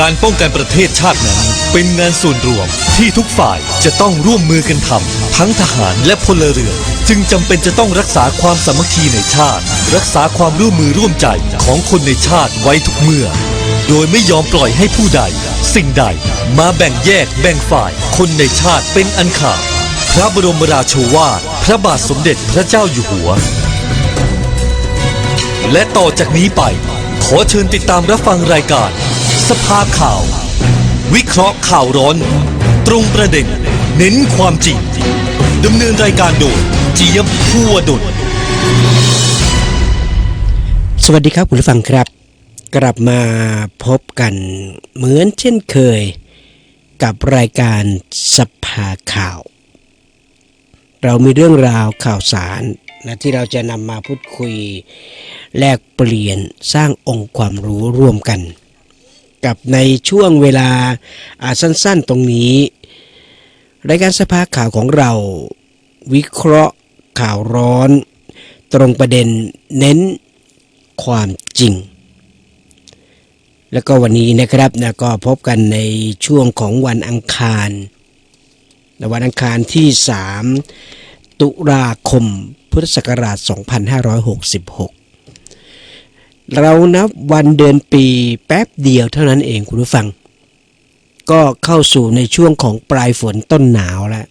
การป้องกันประเทศชาตินั้น เป็นงานส่วนรวมที่ทุกฝ่ายจะต้องร่วมมือกันทำทั้งทหารและพลเรือนจึงจำเป็นจะต้องรักษาความสามัคคีในชาติ รักษาความร่วมมือร่วมใจของคนในชาติไว้ทุกเมื่อ โดยไม่ยอมปล่อยให้ผู้ใด สิ่งใดมาแบ่งแยกแบ่งฝ่าย คนในชาติเป็นอันขาดพระบรมราโชวาทพระบาทสมเด็จพระเจ้าอยู่หัว และต่อจากนี้ไป ขอเชิญติดตามรับฟังรายการ สภาข่าว วิเคราะห์ข่าวร้อน ตรงประเด็น เน้นความจริงดำเนินรายการโดยเจี๊ยบพัวดุลสวัสดีครับคุณผู้ฟังครับ กลับมาพบกันเหมือนเช่นเคย กับรายการสภาข่าว เรามีเรื่องราวข่าวสารนะที่เราจะนำมาพูดคุย แลกเปลี่ยนสร้างองค์ความรู้ร่วมกัน กับในช่วงเวลาอาสั้นๆตรงนี้ รายการสภาข่าวของเรา วิเคราะห์ข่าวร้อน ตรงประเด็นเน้นความจริง แล้วก็วันนี้นะครับนะก็พบกันในช่วงของวันอังคารวันอังคารที่ 3 ตุลาคมพุทธศักราช 2566 เรานับวันเดือนปีแป๊บเดียวเท่านั้นเองคุณผู้ฟัง ก็เข้าสู่ในช่วงของปลายฝนต้นหนาวแล้ว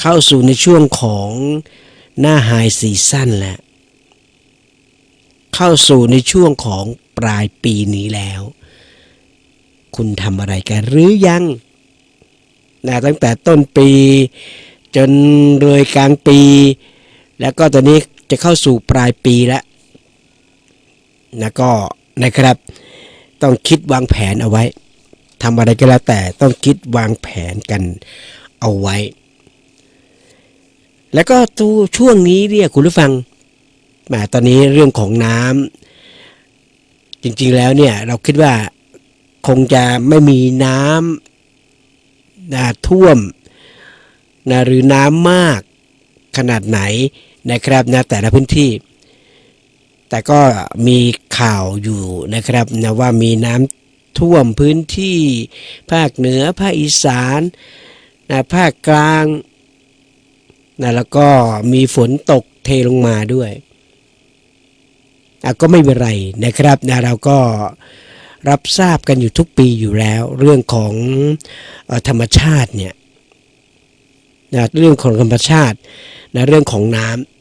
เข้าสู่ในช่วงของหน้าไฮซีซั่นแล้ว เข้าสู่ในช่วงของปลายปีนี้แล้ว คุณทำอะไรกันหรือยังนะตั้งแต่ต้นปี จนเลยกลางปี แล้วก็ตอนนี้จะเข้าสู่ปลายปีแล้ว นะก็นะครับ ต้องคิดวางแผนเอาไว้ทำอะไรก็แล้วแต่ต้องคิดวางแผนกันเอาไว้ แล้วก็ตัวช่วงนี้เนี่ยคุณผู้ฟังแหมตอนนี้เรื่องของน้ำจริงๆแล้วเนี่ยเราคิดว่าคงจะไม่มีน้ำนะท่วมนะหรือน้ำมากขนาดไหนนะครับนะแต่ละพื้นที่ แต่ก็มีข่าวอยู่นะครับนะว่ามีน้ำท่วมพื้นที่ภาคเหนือภาคอีสานนะภาคกลางนะแล้วก็มีฝนตกเทลงมาด้วยก็ไม่เป็นไรนะครับนะเราก็รับทราบกันอยู่ทุกปีอยู่แล้ว เรื่องของอธรรมชาติเนี่ยนะเรื่องของธรรมชาตินะเรื่องของน้ำ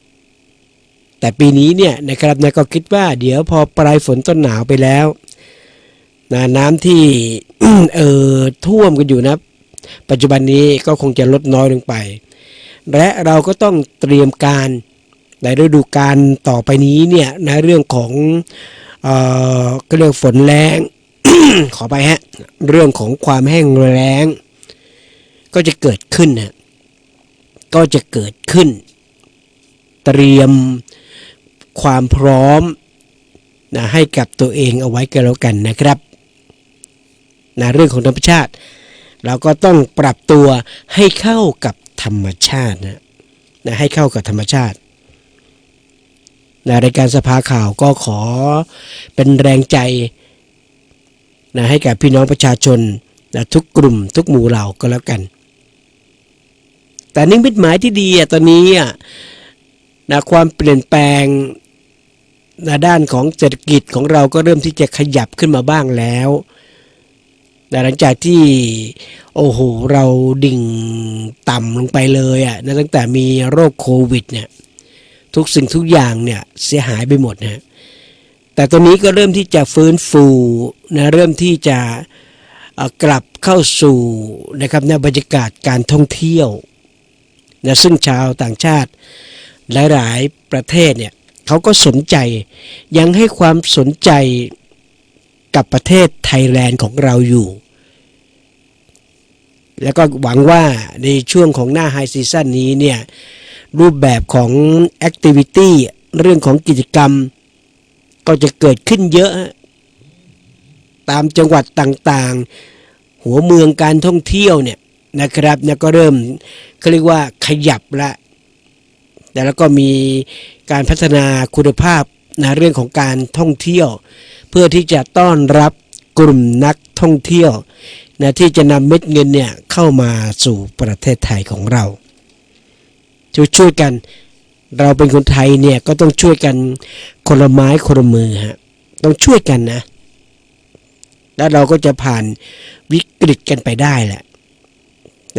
แต่ปีนี้เนี่ยนะครับนะก็คิดว่าเดี๋ยวพอปลายฝนต้นหนาวไปแล้วนะน้ำที่เออท่วมกันอยู่นะ ปัจจุบันนี้ก็คงจะลดน้อยลงไป และเราก็ต้องเตรียมการในฤดูกาลต่อไปนี้เนี่ยนะเรื่องของเอ่อก็เรื่องฝนแรงขอไปฮะเรื่องของความแห้งแล้ง ก็จะเกิดขึ้นนะก็จะเกิดขึ้น เตรียม ความพร้อมนะให้กับตัวเองเอาไว้กันแล้วกันนะครับนะเรื่องของธรรมชาติ เราก็ต้องปรับตัวให้เข้ากับธรรมชาตินะนะให้เข้ากับธรรมชาตินะรายการสภาข่าวก็ขอเป็นแรงใจนะให้กับพี่น้องประชาชนนะทุกกลุ่มทุกหมู่เหล่าก็แล้วกัน แต่นิมิตหมายที่ดีอะตอนนี้อะนะความเปลี่ยนแปลง ด้านของเศรษฐกิจของเราก็เริ่มที่จะขยับขึ้นมาบ้างแล้วแต่หลังจากที่โอ้โหเราดิ่งต่ำลงไปเลยอะนะตั้งแต่มีโรคโควิดเนี่ยทุกสิ่งทุกอย่างเนี่ยเสียหายไปหมดนะฮะแต่ตอนนี้ก็เริ่มที่จะฟื้นฟูนะเริ่มที่จะกลับเข้าสู่นะครับในบรรยากาศการท่องเที่ยวนะซึ่งชาวต่างชาติหลาย ๆ ประเทศเนี่ย เขาก็สนใจ ยังให้ความสนใจกับประเทศไทยแลนด์ของเราอยู่ แล้วก็หวังว่าในช่วงของหน้าไฮซีซั่นนี้เนี่ย รูปแบบของแอคทิวิตี้เรื่องของกิจกรรม ก็จะเกิดขึ้นเยอะ ตามจังหวัดต่างๆ หัวเมืองการท่องเที่ยวเนี่ยนะครับเนี่ยก็เริ่มเขาเรียกว่าขยับละ แต่แล้วก็มีการพัฒนาคุณภาพนะเรื่องของการท่องเที่ยว เพื่อที่จะต้อนรับกลุ่มนักท่องเที่ยวนะที่จะนำเม็ดเงินเนี่ยเข้ามาสู่ประเทศไทยของเราช่วยช่วยกัน เราเป็นคนไทยเนี่ยก็ต้องช่วยกันคนละไม้คนละมือฮะต้องช่วยกันนะ แล้วเราก็จะผ่านวิกฤตกันไปได้แหละ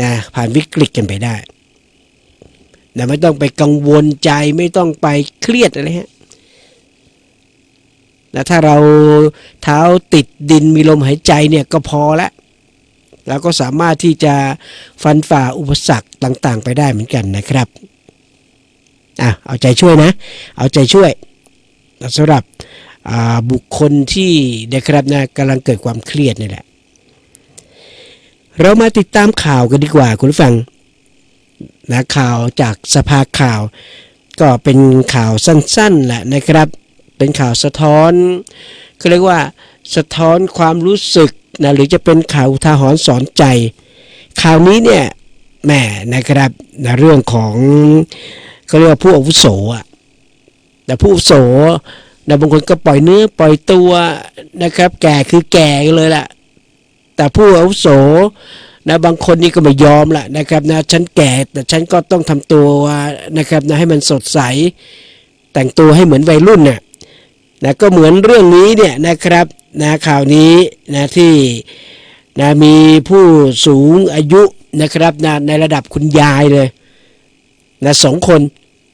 นะผ่านวิกฤตกันไปได้ นะไม่ต้องไปกังวลใจไม่ต้องไปเครียดอะไรฮะนะถ้าเราเท้าติดดินมีลมหายใจเนี่ยก็พอละเราก็สามารถที่จะฟันฝ่าอุปสรรคต่างๆ ไปได้เหมือนกันนะครับอะเอาใจช่วยนะ เอาใจช่วยสำหรับบุคคลที่นะครับนะกำลังเกิดความเครียดนี่แหละ เรามาติดตามข่าวกันดีกว่าคุณผู้ฟัง นะข่าวจากสภาข่าว ก็เป็นข่าวสั้นๆแหละนะครับ เป็นข่าวสะท้อนก็เรียกว่าสะท้อนความรู้สึกนะหรือจะเป็นข่าวทาหรณ์สอนใจ ข่าวนี้เนี่ยแหมนะครับนะเรื่องของเขาเรียกว่าผู้อาวุโสอะแต่ผู้อาวุโสนะบางคนก็ปล่อยเนื้อปล่อยตัวนะครับ แก่คือแก่เลยล่ะ แต่ผู้อาวุโส นะบางคนนี่ก็ไม่ยอมละนะครับนะฉันแก่แต่ฉันก็ต้องทำตัวนะครับนะให้มันสดใส แต่งตัวให้เหมือนวัยรุ่นน่ะนะก็เหมือนเรื่องนี้เนี่ยนะครับนะข่าวนี้นะที่นะมีผู้สูงอายุนะครับนะในระดับคุณยายเลยนะสองคน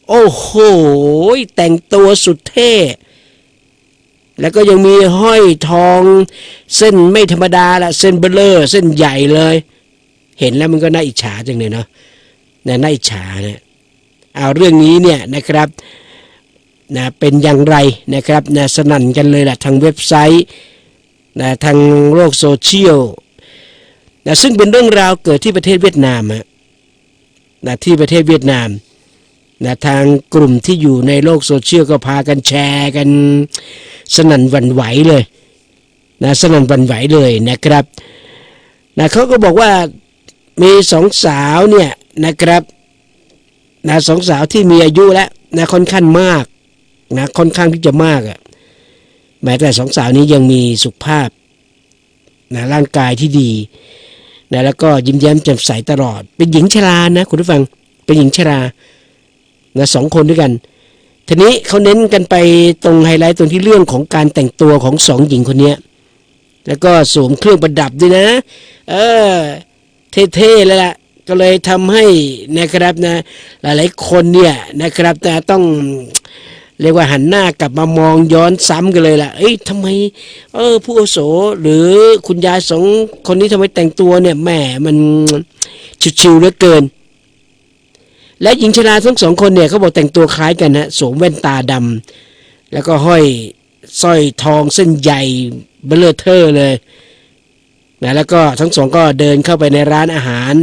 โอ้โห แต่งตัวสุดเท่แล้วก็ยังมีห้อยทองเส้นไม่ธรรมดาละเส้นเบลเลอร์ เส้นใหญ่เลย เห็นแล้วมันก็น่าอิจฉาจังเลยเนาะนะน่าอิจฉาเนี่ยเอาเรื่องนี้เนี่ยนะครับนะเป็นอย่างไรนะครับนะสนั่นกันเลยล่ะทางเว็บไซต์นะทางโลกโซเชียลนะซึ่งเป็นเรื่องราวเกิดที่ประเทศเวียดนามอะนะที่ประเทศเวียดนามนะทางกลุ่มที่อยู่ในโลกโซเชียลก็พากันแชร์กันสนั่นวันไหวเลยนะสนั่นวันไหวเลยนะครับนะเขาก็บอกว่า มีสองสาวเนี่ยนะครับนะสองสาวที่มีอายุแล้วนะค่อนข้างมากนะค่อนข้างที่จะมากอะ่ะแม้แต่สองสาวนี้ยังมีสุขภาพนะร่างกายที่ดีนะแล้วก็ยิ้มแย้มแจ่มใสตลอด เป็นหญิงชรานะคุณผู้ฟังเป็นหญิงชรานะสองคนด้วยกันทีนี้เขาเน้นกันไปตรงไฮไลท์ตรงที่เรื่องของการแต่งตัวของสองหญิงคนเนี้ยแล้วก็สวมเครื่องประดับด้วยนะ เออ เท่ๆเลยล่ะก็เลยทำให้นะครับนะ หลายๆคนเนี่ยนะครับแต่ต้องเรียกว่าหันหน้ากลับมามองย้อนซ้ำกันเลยล่ะ เอ้ยทำไม เออ ผู้อุโสหรือคุณยายสองคนนี้ทำไมแต่งตัวเนี่ยแหมมันชิวๆเหลือเกิน และหญิงชราทั้งสองคนเนี่ยเขาบอกแต่งตัวคล้ายกันนะสวมแว่นตาดำแล้วก็ห้อยสร้อยทองเส้นใหญ่เบลอเทอร์เลย นะแล้วก็ทั้งสองก็เดินเข้าไปในร้านอาหาร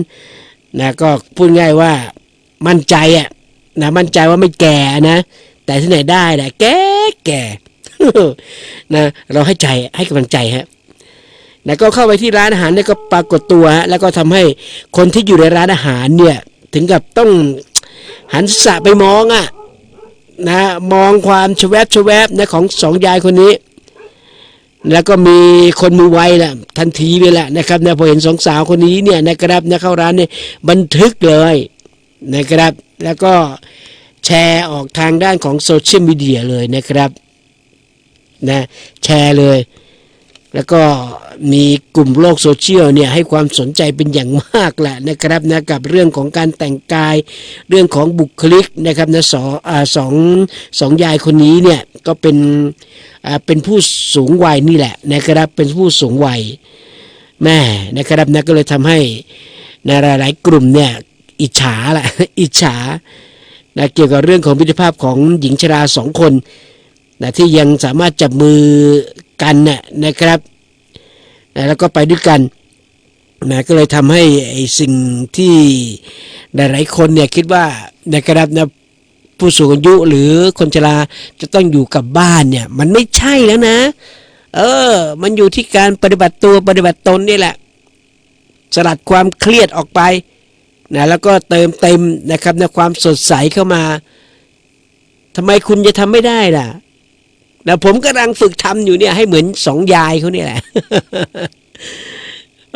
นะก็พูดง่ายว่ามั่นใจอะนะมั่นใจว่าไม่แก่นะ แต่ที่ไหนได้แหละแก่แก่นะเราให้ใจให้กำลังใจฮะนะก็เข้าไปที่ร้านอาหารเนี่ยก็ปรากฏตัวฮะแล้วก็ทำให้คนที่อยู่ในร้านอาหารเนี่ยถึงกับต้องหันสะไปมองอะนะมองความชแวบชแวบนะของสองยายคนนี้ แล้วก็มีคนมือไวแหละทันทีเลยแหละนะครับนะพอเห็นสองสาวคนนี้เนี่ยนะครับนะเข้าร้านเนี่ยบันทึกเลยนะครับ แล้วก็แชร์ออกทางด้านของโซเชียลมีเดียเลยนะครับนะแชร์เลย แล้วก็มีกลุ่มโลกโซเชียลเนี่ยให้ความสนใจเป็นอย่างมากแหละนะครับนะกับเรื่องของการแต่งกาย เรื่องของบุคลิกนะครับนะสออสองสองยายคนนี้เนี่ยก็เป็นอ่าเป็นผู้สูงวัยนี่แหละนะครับเป็นผู้สูงวัยแม่นะครับนะก็เลยทำให้นะหลายๆกลุ่มเนี่ยอิจฉาแหละอิจฉานะเกี่ยวกับเรื่องของพิธภาพของหญิงชราสองคนนะที่ยังสามารถจับมือ กันนะนะครับแล้วก็ไปด้วยกันนะก็เลยทำให้ไอ้สิ่งที่หลายๆคนเนี่ยคิดว่านะครับนะผู้สูงอายุหรือคนชราจะต้องอยู่กับบ้านเนี่ย มันไม่ใช่แล้วนะ เออ มันอยู่ที่การปฏิบัติตัวปฏิบัติตนนี่แหละ สลัดความเครียดออกไปนะแล้วก็เติมเต็มนะครับในความสดใสเข้ามาทำไมคุณจะทำไม่ได้ล่ะ นะผมกำลังฝึกทำอยู่เนี่ยให้เหมือนสองยายเขาเนี่ยแหละ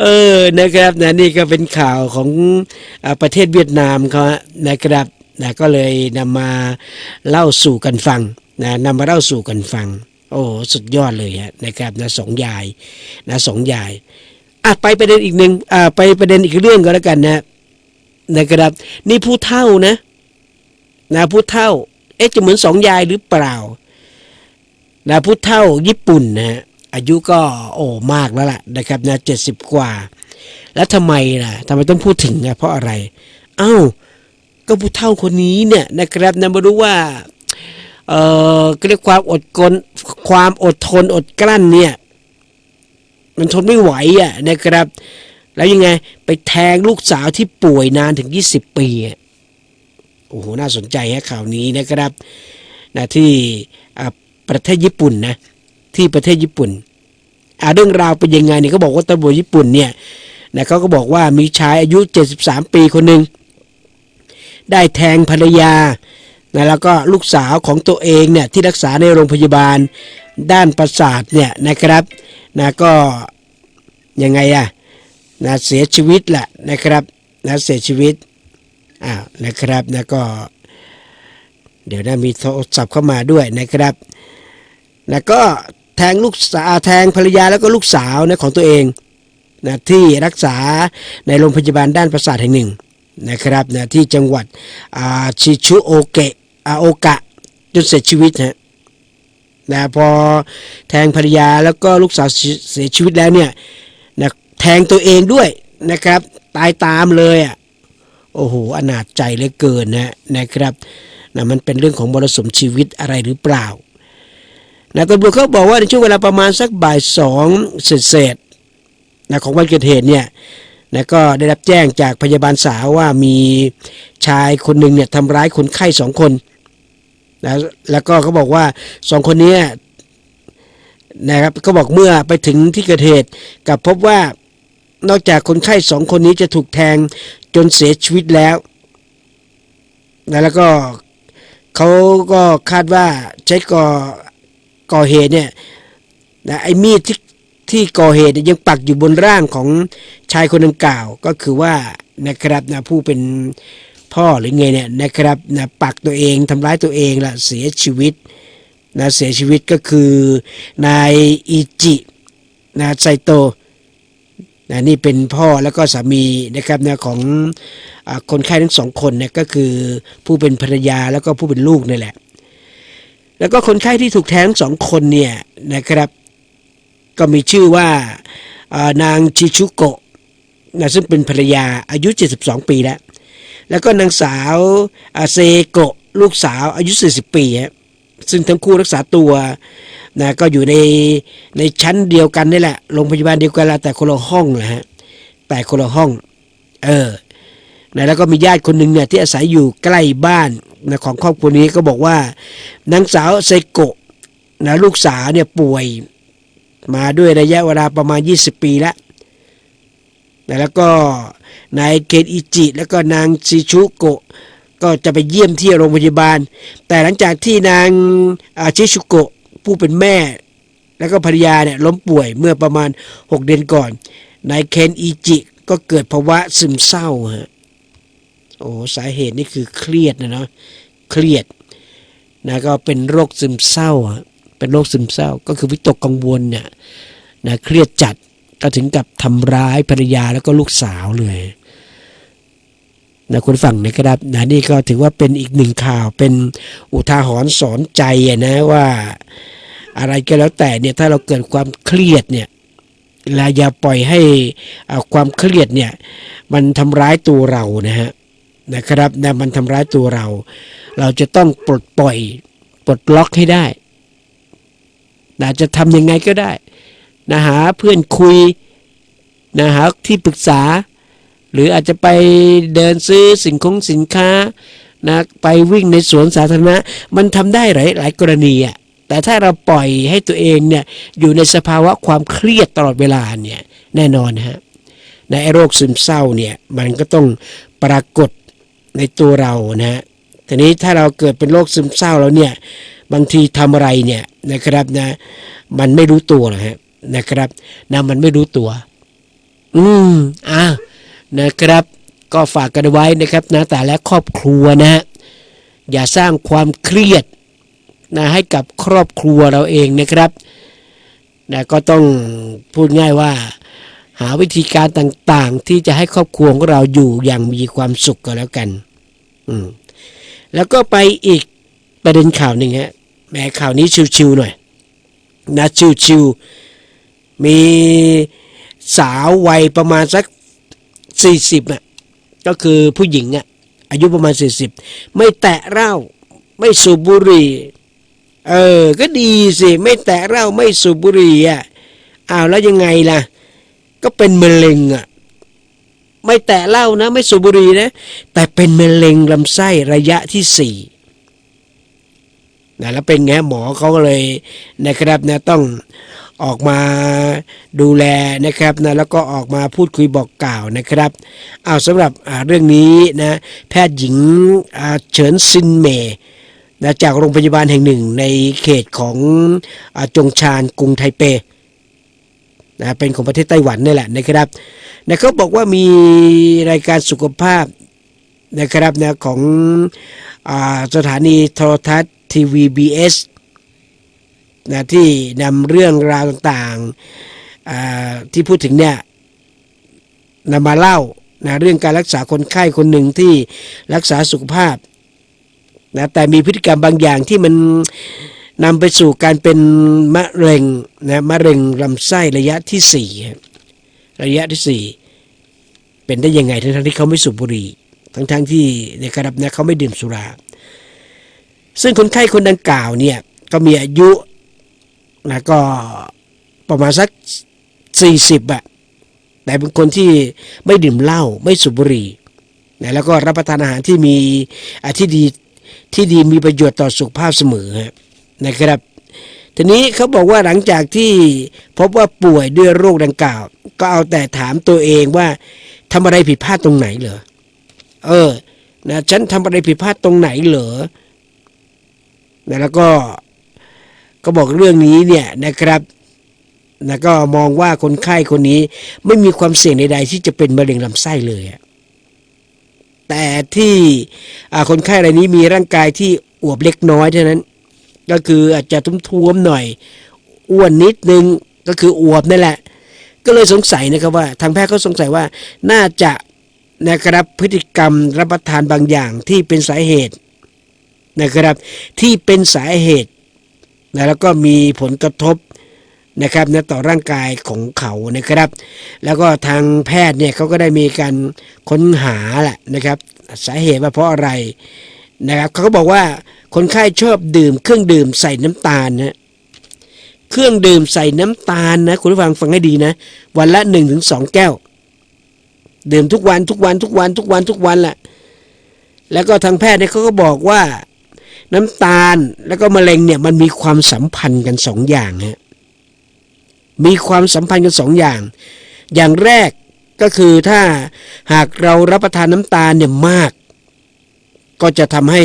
เออนะครับนะนี่ก็เป็นข่าวของอประเทศเวียดนามเขานะครับนะก็เลยนำมาเล่าสู่กันฟังนะนำมาเล่าสู่กันฟัง โอ้สุดยอดเลยฮะนะครับนะสองยายนะสองยายอะไปประเด็นอีกหนึ่งอ่าไปประเด็นอีกเรื่องก็แล้วกันนะนะครับ นี่ผู้เท่านะนะผู้เท่า เอ๊ะจะเหมือนสองยายหรือเปล่า นะผู้เท่าญี่ปุ่นนะอายุก็โอ้มากแล้วล่ะนะครับนะเจ็ดสิบกว่า แล้วทำไมล่ะทำไมต้องพูดถึงอะเพราะอะไร เอ้า ก็ผู้เฒ่าคนนี้เนี่ยนะครับนะมารู้ว่าเอ่อเรียกความอดกลความอดทนอดกลั้นเนี่ยมันทนไม่ไหวอะนะครับ แล้วยังไงไปแทงลูกสาวที่ป่วยนานถึง 20 ปีโอ้โหน่าสนใจฮะข่าวนี้นะครับนะที่ ประเทศญี่ปุ่นนะ ที่ประเทศญี่ปุ่นอ่าเรื่องราวเป็นยังไงเนี่ยเขาบอกว่าตำรวจญี่ปุ่นเนี่ยนะเขาก็บอกว่ามีชายอายุ 73 ปีคนหนึ่งได้แทงภรรยานะแล้วก็ลูกสาวของตัวเองเนี่ยที่รักษาในโรงพยาบาลด้านประสาทเนี่ยนะครับนะก็ยังไงอะนะเสียชีวิตแหละนะครับนะเสียชีวิตอ้าวนะครับนะก็ เดี๋ยวนะมีโทรศัพท์เข้ามาด้วยนะครับ นะก็แทงลูกสาวแทงภรรยาแล้วก็ลูกสาวนะของตัวเองนะที่รักษาในโรงพยาบาลด้านประสาทแห่งหนึ่งนะครับนะที่จังหวัดชิชุโอเกะโอกะจนเสียชีวิตฮะนะพอแทงภรรยาแล้วก็ลูกสาวเสียเสียชีวิตแล้วเนี่ยนะแทงตัวเองด้วยนะครับ ตายตามเลยอะโอ้โหอนาจใจเหลือเกินนะนะครับนะมันเป็นเรื่องของมรสุมชีวิตอะไรหรือเปล่า นะตำรวจเขาบอกว่าในช่วงเวลาประมาณสักบ่ายสองเศษนะของวันเกิดเหตุเนี่ยนะก็ได้รับแจ้งจากพยาบาลสาวว่ามีชายคนหนึ่งเนี่ยทำร้ายคนไข้สองคนนะแล้วก็เขาบอกว่าสองคนนี้นะครับก็บอกเมื่อไปถึงที่เกิดเหตุกับพบว่านอกจากคนไข้สองคนนี้จะถูกแทงจนเสียชีวิตแล้วนะแล้วก็เขาก็คาดว่าใช้ก่อ ก่อเหตุเนี่ยนะไอ้มีดที่ที่ก่อเหตุยังปักอยู่บนร่างของชายคนดังกล่าว ก็คือว่านะครับนะผู้เป็นพ่อหรือไงเนี่ยนะครับนะปักตัวเองทำร้ายตัวเองละเสียชีวิตนะเสียชีวิตก็คือนายอิจินะไซโตนะนี่เป็นพ่อแล้วก็สามีนะครับนะของอคนไข้ทั้งสองคนเนี่ยก็คือผู้เป็นภรรยาแล้วก็ผู้เป็นลูกนี่แหละ แล้วก็คนไข้ที่ถูกแทงทั้งสองคนเนี่ยนะครับ ก็มีชื่อว่านางชิชุโกะนะซึ่งเป็นภรรยาอายุ 72 ปีแล้ว แล้วก็นางสาวเซโกะลูกสาวอายุ 40 ปีฮะซึ่งทั้งคู่รักษาตัวนะก็อยู่ในในชั้นเดียวกันนี่แหละโรงพยาบาลเดียวกันละแต่คนละห้องนะฮะแต่คนละห้อง เออ นะแล้วก็มีญาติคนหนึ่งเนี่ยที่อาศัยอยู่ใกล้บ้านนะของครอบครัวนี้ก็บอกว่านางสาวเซโกะนะลูกสาวเนี่ยป่วย มาด้วยระยะเวลาประมาณ 20 ปีแล้วนะแล้วก็นายเคนอิจิ แล้วก็นางชิชุโกะก็จะไปเยี่ยมที่โรงพยาบาล แต่หลังจากที่นางอาชิชุโกะผู้เป็นแม่ แล้วก็ภรรยาเนี่ยล้มป่วยเมื่อประมาณ 6 เดือนก่อนนายเคนอิจิก็เกิดภาวะซึมเศร้าฮะ โอ้สาเหตุนี่คือเครียดนะเนาะเครียดนะก็เป็นโรคซึมเศร้าฮะเป็นโรคซึมเศร้า ก็คือวิตกกังวลเนี่ยนะเครียดจัดก็ถึงกับทำร้ายภรรยาแล้วก็ลูกสาวเลยนะคุณฟังนะครับนะนี่ก็ถือว่าเป็นอีกหนึ่งข่าวเป็นอุทาหรณ์สอนใจนะว่าอะไรก็แล้วแต่เนี่ยถ้าเราเกิดความเครียดเนี่ยเราอย่าปล่อยให้อ่าความเครียดเนี่ยมันทำร้ายตัวเรานะฮะ นะครับนะมันทำร้ายตัวเรา เราจะต้องปลดปล่อยปลดล็อกให้ได้นะจะทำยังไงก็ได้นะหาเพื่อนคุยนะหาที่ปรึกษา หรืออาจจะไปเดินซื้อสินคงสินค้านะไปวิ่งในสวนสาธารณะ มันทำได้หลายหลายกรณีอะแต่ถ้าเราปล่อยให้ตัวเองเนี่ยอยู่ในสภาวะความเครียดตลอดเวลาเนี่ยแน่นอนฮะในโรคซึมเศร้าเนี่ยมันก็ต้องปรากฏ ในตัวเรานะฮะทีนี้ถ้าเราเกิดเป็นโรคซึมเศร้าแล้วเนี่ยบางทีทำอะไรเนี่ยนะครับนะ มันไม่รู้ตัวนะฮะนะครับนะมันไม่รู้ตัว อืมอ่านะครับ ก็ฝากกันไว้นะครับนะแต่และครอบครัวนะฮะอย่าสร้างความเครียดนะให้กับครอบครัวเราเองนะครับนะก็ต้องพูดง่ายว่า หาวิธีการต่างๆ ที่จะให้ครอบครัวของเราอยู่อย่างมีความสุขก็แล้วกัน อืม แล้วก็ไปอีกประเด็นข่าวหนึ่งฮะแหมข่าวนี้ชิวๆหน่อยนะชิวๆมีสาววัยประมาณสักสี่สิบอะก็คือผู้หญิงอะ อายุประมาณสี่สิบไม่แตะเหล้าไม่สูบบุหรี่เออ ก็ดีสิ ไม่แตะเหล้าไม่สูบบุหรี่อะอ้าวแล้วยังไงล่ะ ก็เป็นมะเร็งอะไม่แตะเหล้านะ ไม่สูบบุหรี่นะ แต่เป็นมะเร็งลำไส้ระยะที่สี่นะแล้วเป็นไงหมอเขาก็เลยนะครับนะต้องออกมาดูแลนะครับนะแล้วก็ออกมาพูดคุยบอกกล่าวนะครับ เอาสำหรับเรื่องนี้นะแพทย์หญิงเฉินซินเมนะจากโรงพยาบาลแห่งหนึ่งในเขตของอจงชานกรุงไทเป นะเป็นของประเทศไต้หวันนี่แหละนะครับนะเขาบอกว่ามีรายการสุขภาพนะครับนะของอสถานีโทรทัศน์ทีวีบีเอสนะที่นำเรื่องราวต่างๆที่พูดถึงเนี่ยนำมาเล่านะเรื่องการรักษาคนไข้คนหนึ่งที่รักษาสุขภาพนะแต่มีพฤติกรรมบางอย่างที่มัน นำไปสู่การเป็นมะเร็งนะมะเร็งลำไส้ระยะที่สี่ระยะที่สี่เป็นได้ยังไงทั้งๆที่เขาไม่สูบบุหรี่ทั้งๆที่ในระครับนะเขาไม่ดื่มสุรา ซึ่งคนไข้คนดังกล่าวเนี่ยก็มีอายุนะก็ประมาณสักสี่สิบอะแต่เป็นคนที่ไม่ดื่มเหล้าไม่สูบบุหรี่นะแล้วก็รับประทานอาหารที่มีอที่ดีที่ดีมีประโยชน์ต่อสุขภาพเสมอฮะ นะครับ ทีนี้เขาบอกว่าหลังจากที่พบว่าป่วยด้วยโรคดังกล่าว ก็เอาแต่ถามตัวเองว่าทำอะไรผิดพลาดตรงไหนเหรอเออนะฉันทำอะไรผิดพลาดตรงไหนเหรอนะแล้วก็ก็บอกเรื่องนี้เนี่ยนะครับนะก็มองว่าคนไข้คนนี้ไม่มีความเสี่ยงใดๆที่จะเป็นมะเร็งลำไส้เลยแต่ที่คนไข้รายนี้มีร่างกายที่อวบเล็กน้อยเท่านั้น ก็คืออาจจะทุ้มๆหน่อย อ้วนนิดนึงก็คืออวบนั่นแหละ ก็เลยสงสัยนะครับว่า ทางแพทย์ก็สงสัยว่าน่าจะนะครับพฤติกรรมรับประทานบางอย่างที่เป็นสาเหตุนะครับ ที่เป็นสาเหตุนะแล้วก็มีผลกระทบนะครับนะต่อร่างกายของเขานะครับ แล้วก็ทางแพทย์เนี่ยเขาก็ได้มีการค้นหาแหละนะครับ สาเหตุว่าเพราะอะไรนะครับเขาก็บอกว่า คนไข้ชอบดื่ม เครื่องดื่มใส่น้ำตาลนะเครื่องดื่มใส่น้ำตาลนะคุณผู้ฟังฟังให้ดีนะ วันละหนึ่งถึงสองแก้ว ดื่มทุกวันทุกวันทุกวันทุกวันทุกวันแหละแล้วก็ทางแพทย์เนี่ยเขาก็บอกว่า น้ำตาลแล้วก็มะเร็งเนี่ยมันมีความสัมพันธ์กันสองอย่างฮะมีความสัมพันธ์กันสองอย่าง อย่างแรกก็คือถ้าหากเรารับประทานน้ำตาลเนี่ยมาก ก็จะทำให้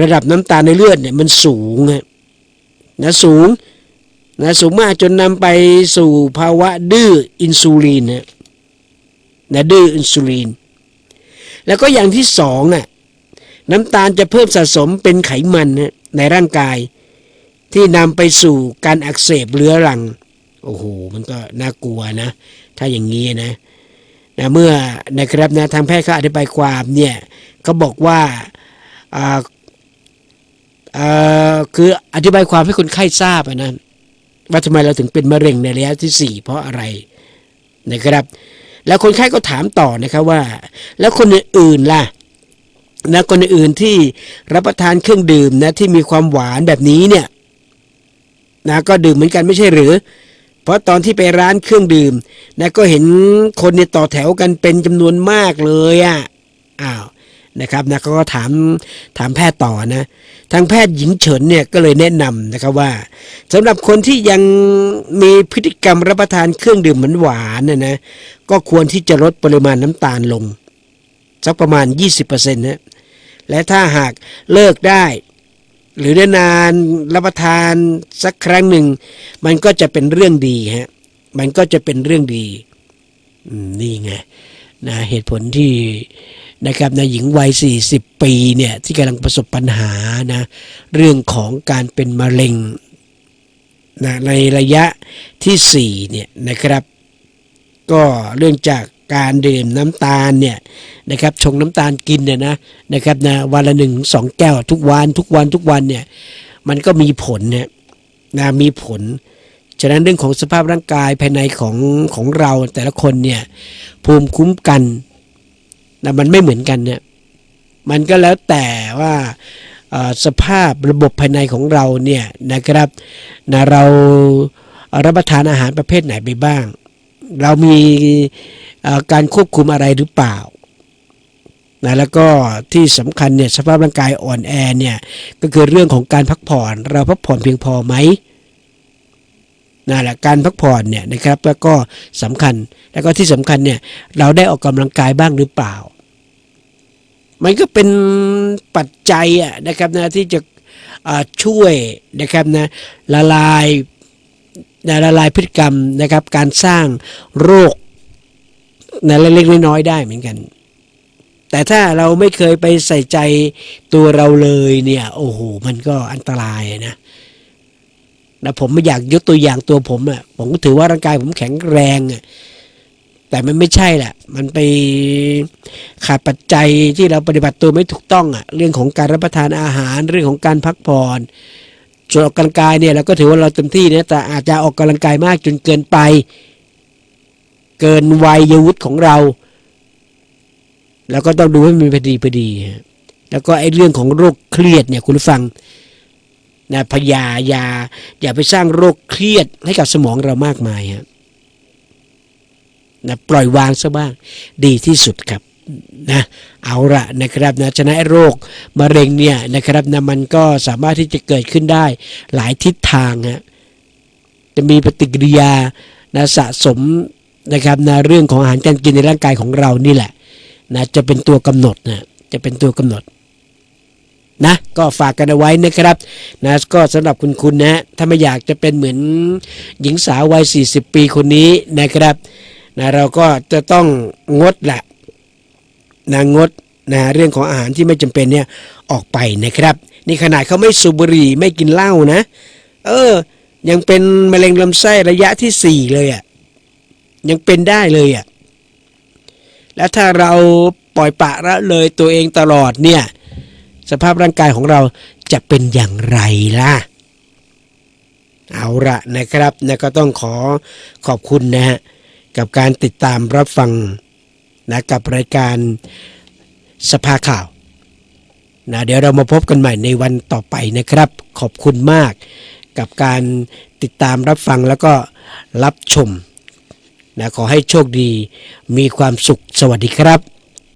ระดับน้ำตาลในเลือดเนี่ยมันสูงนะสูงนะสูงมากจนนำไปสู่ภาวะดื้ออินซูลินนะนะดื้ออินซูลิน แล้วก็อย่างที่สองอะน้ำตาลจะเพิ่มสะสมเป็นไขมันนะในร่างกาย ที่นำไปสู่การอักเสบเรื้อรัง โอ้โห มันก็น่ากลัวนะ ถ้าอย่างนี้นะนะเมื่อนะครับนะทางแพทย์เขาอธิบายความเนี่ยเขาบอกว่า คืออธิบายความให้คนไข้ทราบนะว่าทำไมเราถึงเป็นมะเร็งในระยะที่สี่เพราะอะไรนะครับ แล้วคนไข้ก็ถามต่อนะครับว่า แล้วคนอื่นล่ะนะคนอื่นที่รับประทานเครื่องดื่มนะที่มีความหวานแบบนี้เนี่ยนะก็ดื่มเหมือนกันไม่ใช่หรือ เพราะตอนที่ไปร้านเครื่องดื่มนะก็เห็นคนเนี่ยต่อแถวกันเป็นจำนวนมากเลยอะอ้าว นะครับนะเขาก็ถามถามแพทย์ต่อนะทางแพทย์หญิงเฉินเนี่ยก็เลยแนะนำนะครับว่าสำหรับคนที่ยังมีพฤติกรรมรับประทานเครื่องดื่มหวานๆนะนะก็ควรที่จะลดปริมาณน้ำตาลลงสักประมาณ 20%นะและถ้าหากเลิกได้ หรือได้นานรับประทานสักครั้งหนึ่ง มันก็จะเป็นเรื่องดีฮะมันก็จะเป็นเรื่องดีนี่ไงนะเหตุผลที่ นะครับนะหญิงวัย 40 ปีเนี่ยที่กำลังประสบปัญหานะเรื่องของการเป็นมะเร็งนะในระยะที่4เนี่ยนะครับ ก็เรื่องจากการดื่มน้ำตาลเนี่ยนะครับชงน้ำตาลกินเนี่ยนะนะครับนะวันละหนึ่งสองแก้วทุกวันทุกวันทุกวันเนี่ยมันก็มีผลเนี่ยนะมีผล ฉะนั้นเรื่องของสภาพร่างกายภายในของของเราแต่ละคนเนี่ยภูมิคุ้มกัน นะมันไม่เหมือนกันเนี่ยมันก็แล้วแต่ว่าสภาพระบบภายในของเราเนี่ยนะครับนะเรารับประทานอาหารประเภทไหนไปบ้าง เรามีการควบคุมอะไรหรือเปล่านะแล้วก็ที่สำคัญเนี่ยสภาพร่างกายอ่อนแอเนี่ยก็คือเรื่องของการพักผ่อน เราพักผ่อนเพียงพอไหมนั่นแหละการพักผ่อนเนี่ยนะครับแล้วก็สำคัญแล้วก็ที่สำคัญเนี่ยเราได้ออกกำลังกายบ้างหรือเปล่า มันก็เป็นปัจจัยอะนะครับนะที่จะช่วยนะครับนะละลายนะละลายพฤติกรรมนะครับ การสร้างโรคนะเล็กๆน้อยๆได้เหมือนกัน แต่ถ้าเราไม่เคยไปใส่ใจตัวเราเลยเนี่ยโอ้โหมันก็อันตรายนะนะผมไม่อยากยกตัวอย่างตัวผมอะ่ะผมก็ถือว่าร่างกายผมแข็งแรงอะ่ะ แต่มันไม่ใช่แหละ มันไปขาดปัจจัยที่เราปฏิบัติตัวไม่ถูกต้องอะ่ะ เรื่องของการรับประทานอาหาร เรื่องของการพักผ่อน ส่วนออกกำลังกายเนี่ยเราก็ถือว่าเราเต็มที่นะแต่อาจจะออกกำลังกายมากจนเกินไป เกินวัยวุฒิของเรา แล้วก็ต้องดูให้มันพอดีพอดีฮะแล้วก็ไอ้เรื่องของโรคเครียดเนี่ยคุณผู้ฟังนะพยาอย่าอย่าไปสร้างโรคเครียดให้กับสมองเรามากมายฮะ นะปล่อยวางซะบ้างดีที่สุดครับนะเอาละนะครับนะชนะโรคมะเร็งเนี่ยนะครับนะมันก็สามารถที่จะเกิดขึ้นได้หลายทิศทางฮะจะมีปฏิกิริยานะสะสมนะครับนะเรื่องของอาหารการกินในร่างกายของเรานี่แหละนะจะเป็นตัวกำหนดนะจะเป็นตัวกำหนดนะก็ฝากกันเอาไว้นะครับนะก็สำหรับคุณคุณนะถ้าไม่อยากจะเป็นเหมือนหญิงสาววัย 40 ปีคนนี้นะครับ นะเราก็จะต้องงดแหละนะงดนะเรื่องของอาหารที่ไม่จำเป็นเนี่ยออกไปนะครับ นี่ขนาดเขาไม่สูบบุหรี่ไม่กินเหล้านะ เออ ยังเป็นมะเร็งลำไส้ระยะที่สี่เลยอะ่ะยังเป็นได้เลยอะแล้วถ้าเราปล่อยปะละเลยตัวเองตลอดเนี่ย สภาพร่างกายของเราจะเป็นอย่างไรล่ะ เอาละนะครับนะก็ต้องขอขอบคุณนะฮะ กับการติดตามรับฟังนะกับรายการสภาข่าวนะเดี๋ยวเรามาพบกันใหม่ในวันต่อไปนะครับ ขอบคุณมาก กับการติดตามรับฟังแล้วก็รับชมนะขอให้โชคดีมีความสุขสวัสดีครับ